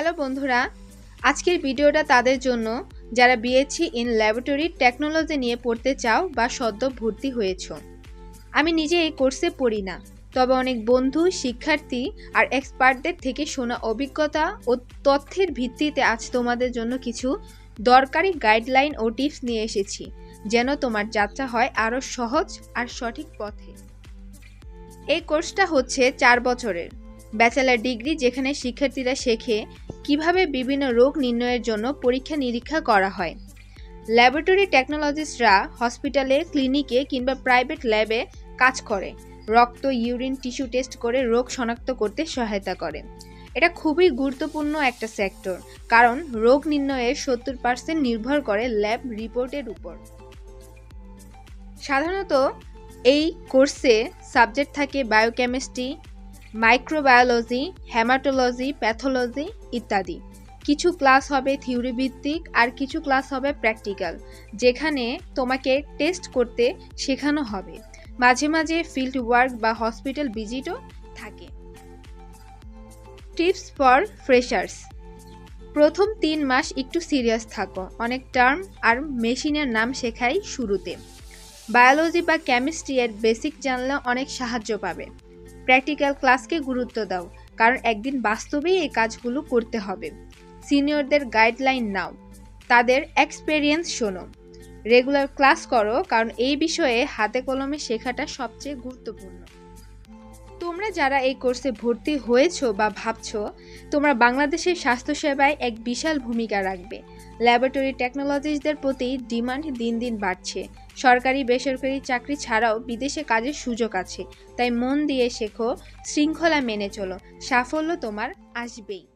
Hello বন্ধুরা, আজকের ভিডিওটা তাদের জন্য। যারা বিএসসি ইন ল্যাবরেটরি টেকনোলজি নিয়ে পড়তে চাও বা সদ্য ভর্তি হয়েছো। আমি নিজে এই কোর্সে পড়ি না, তবে অনেক বন্ধু, শিক্ষার্থী আর এক্সপার্টদের থেকে শোনা অভিজ্ঞতা ও তথ্যের ভিত্তিতে আজ তোমাদের জন্য কিছু দরকারি গাইডলাইন ও টিপস নিয়ে এসেছি, যেন তোমার যাত্রা হয় আরও সহজ আর সঠিক পথে। এই কোর্সটা হচ্ছে চার বছরের। ব্যাচেলার ডিগ্রি যেখানে শিক্ষার্থীরা শেখে কীভাবে বিভিন্ন রোগ নির্ণয়ের জন্য পরীক্ষা নিরীক্ষা করা হয়। ল্যাবরেটরি টেকনোলজিস্টরা হসপিটালে, ক্লিনিকে কিংবা প্রাইভেট ল্যাবে কাজ করে। রক্ত, ইউরিন, টিস্যু টেস্ট করে রোগ শনাক্ত করতে সহায়তা করে। এটা খুবই গুরুত্বপূর্ণ একটা সেক্টর, কারণ রোগ নির্ণয়ের সত্তর পার্সেন্ট নির্ভর করে ল্যাব রিপোর্টের উপর। সাধারণত এই কোর্সে সাবজেক্ট থাকে বায়োকেমিস্ট্রি মাইক্রোবায়োলজি হ্যামাটোলজি প্যাথোলজি ইত্যাদি। কিছু ক্লাস হবে থিওরি ভিত্তিক আর কিছু ক্লাস হবে প্র্যাকটিক্যাল, যেখানে তোমাকে টেস্ট করতে শেখানো হবে। মাঝে মাঝে ফিল্ড ওয়ার্ক বা হসপিটাল ভিজিটও থাকে। Tips for freshers. প্রথম তিন মাস একটু সিরিয়াস থাকো। অনেক টার্ম আর মেশিনের নাম শেখাই শুরুতে। বায়োলজি বা কেমিস্ট্রি এর বেসিক জানলে অনেক সাহায্য পাবে। প্র্যাকটিক্যাল ক্লাসকে গুরুত্ব দাও, কারণ একদিন বাস্তবেই এই কাজগুলো করতে হবে। সিনিয়রদের গাইডলাইন নাও, তাদের এক্সপেরিয়েন্স শোনো। রেগুলার ক্লাস করো, কারণ এই বিষয়ে হাতে কলমে শেখাটা সবচেয়ে গুরুত্বপূর্ণ। তোমরা যারা এই কোর্সে ভর্তি হয়েছ বা ভাবছ, তোমরা বাংলাদেশের স্বাস্থ্যসেবায় এক বিশাল ভূমিকা রাখবে। ল্যাবরেটরি টেকনোলজিসদের প্রতি ডিমান্ড দিন দিন বাড়ছে। সরকারি, বেসরকারি চাকরি ছাড়াও বিদেশে কাজের সুযোগ আছে। তাই মন দিয়ে শেখো, শৃঙ্খলা মেনে চলো। সাফল্য তোমার আসবেই।